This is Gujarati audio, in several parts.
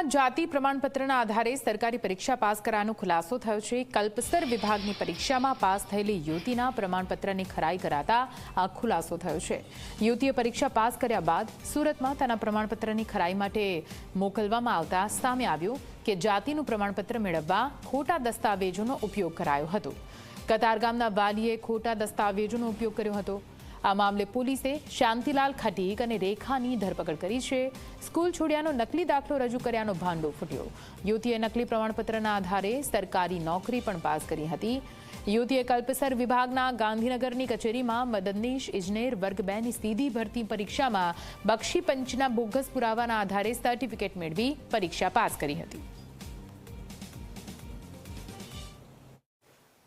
સુરતમાં જાતિ પ્રમાણપત્રના આધારે સરકારી પરીક્ષા પાસ કરવાનો ખુલાસો થયો છે. કલ્પસર વિભાગની પરીક્ષામાં પાસ થયેલી યુવતીના પ્રમાણપત્રની ખરાઈ કરાતા આ ખુલાસો થયો છે. યુવતીએ પરીક્ષા પાસ કર્યા બાદ સુરતમાં તેના પ્રમાણપત્રની ખરાઈ માટે મોકલવામાં આવતા સામે આવ્યું કે જાતિનું પ્રમાણપત્ર મેળવવા ખોટા દસ્તાવેજોનો ઉપયોગ કરાયો હતો. કતારગામના વાલીએ ખોટા દસ્તાવેજોનો ઉપયોગ કર્યો હતો. આ મામલે પોલીસે શાંતિલાલ ખટીક અને રેખાની ધરપકડ કરી છે. સ્કૂલ છોડ્યાનો નકલી દાખલો રજૂ કર્યાનો ભાંડો ફૂટ્યો. યુવતીએ નકલી પ્રમાણપત્રના આધારે સરકારી નોકરી પણ પાસ કરી હતી. યુવતીએ કલ્પસર વિભાગના ગાંધીનગરની કચેરીમાં મદદનીશ ઇજનેર વર્ગ બેની સીધી ભરતી પરીક્ષામાં બક્ષી પંચના બોગસ પુરાવાના આધારે સર્ટિફિકેટ મેળવી પરીક્ષા પાસ કરી હતી.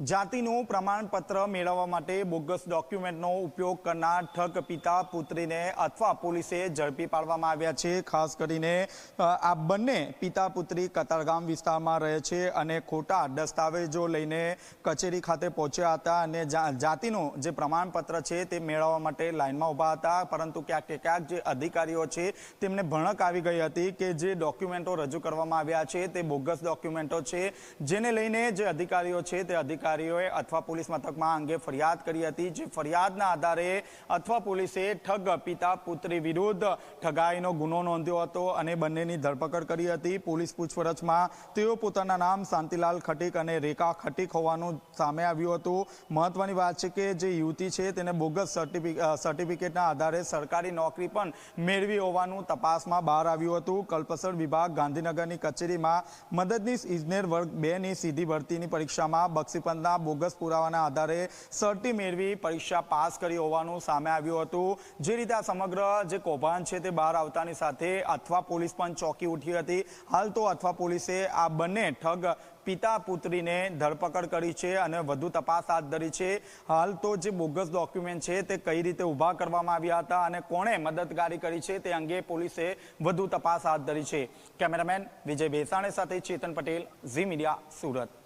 જાતિનું પ્રમાણપત્ર મેળવવા માટે બોગસ ડોક્યુમેન્ટનો ઉપયોગ કરનાર ઠગ પિતા પુત્રીને અથવા પોલીસે ઝડપી પાડવામાં આવ્યા છે. ખાસ કરીને આ બંને પિતા પુત્રી કતારગામ વિસ્તારમાં રહે છે અને ખોટા દસ્તાવેજો લઈને કચેરી ખાતે પહોંચ્યા હતા અને જાતિનું જે પ્રમાણપત્ર છે તે મેળવવા માટે લાઇનમાં ઊભા હતા. પરંતુ ક્યાંક કે ક્યાંક જે અધિકારીઓ છે તેમને ભણક આવી ગઈ હતી કે જે ડોક્યુમેન્ટો રજૂ કરવામાં આવ્યા છે તે બોગસ ડોક્યુમેન્ટો છે. જેને લઈને જે અધિકારીઓ છે તે અધિકારીઓએ અથવા પોલીસ મથકમાં અંગે ફરિયાદ કરી હતી, જે ફરિયાદના આધારે અથવા પોલીસે ઠગ પિતા પુત્રી વિરુદ્ધ ઠગાઈનો ગુનો નોંધ્યો હતો અને બંનેની ધરપકડ કરી હતી. પોલીસ પૂછપરછમાં તેઓ પોતાના નામ શાંતિલાલ ખટીક અને રેખા ખટીક હોવાનું સામે આવ્યું હતું. મહત્વની વાત છે કે જે યુવતી છે તેને બોગસ સર્ટિફિકેટના આધારે સરકારી નોકરી પણ મેળવી હોવાનું તપાસમાં બહાર આવ્યું હતું. કલ્પસર વિભાગ ગાંધીનગરની કચેરીમાં મદદનીશ ઇજનેર વર્ગ બે ની સીધી ભરતીની પરીક્ષામાં બક્ષીપંતના બોગસ પુરાવાના આધારે સર્ટી મેળવી પરીક્ષા પાસ કરી હોવાનું સામે આવ્યું હતું. જે રીતે આ સમગ્ર જે કૌભાંડ છે તે બહાર આવતાની સાથે અથવા પોલીસ પણ ચોંકી ઉઠી હતી. હાલ તો અથવા પોલીસે આ બંને ઠગ પિતા પુત્રીને ધરપકડ કરી છે અને વધુ તપાસ હાથ ધરી છે. હાલ તો જે બોગસ ડોક્યુમેન્ટ છે તે કઈ રીતે ઊભા કરવામાં આવ્યા હતા અને કોણે મદદગારી કરી છે તે અંગે પોલીસે વધુ તપાસ હાથ ધરી છે. કેમેરામેન વિજય ભેસાણે સાથે ચેતન પટેલ, ઝી મીડિયા, સુરત.